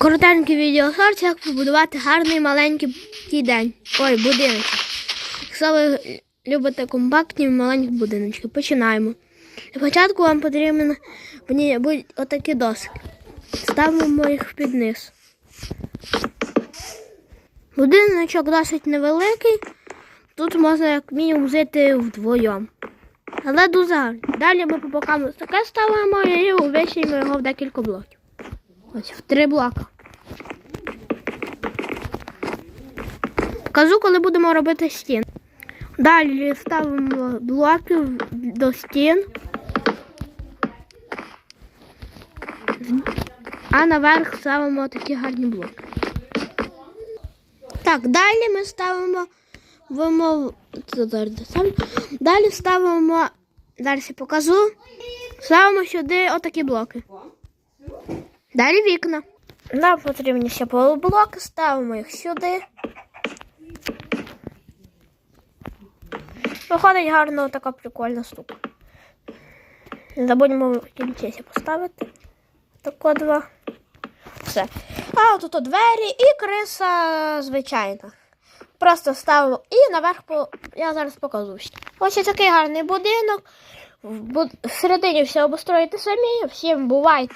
Коротенький відеосорт, як побудувати гарний маленький день. Ой, будинок. Якщо ви любите компактні маленькі будиночки, починаємо. Для початку вам потрібно будуть отакі доски. Ставимо їх під низ. Будиночок досить невеликий. Тут можна як мінімум жити вдвоєм. Але дуже гарно. Далі ми по бокам таке ставимо і увечуємо його в декілька блоків. Ось в три блока. Кажу, коли будемо робити стін. Далі ставимо блоки до стін. А наверх ставимо такі гарні блоки. Так, далі ми ставимо вимов... Далі ставимо, зараз я покажу. Ставимо сюди отакі блоки. Далі вікна. Нам потрібні ще полублоки, ставимо їх сюди. Виходить гарно така прикольна штука. Не забудемо в поставити. Тако два. Все. А от тут двері і криса звичайна. Просто ставимо і наверх по... я зараз покажу. Ось такий гарний будинок. В Всередині все обустроїти самі. Всім бувайте!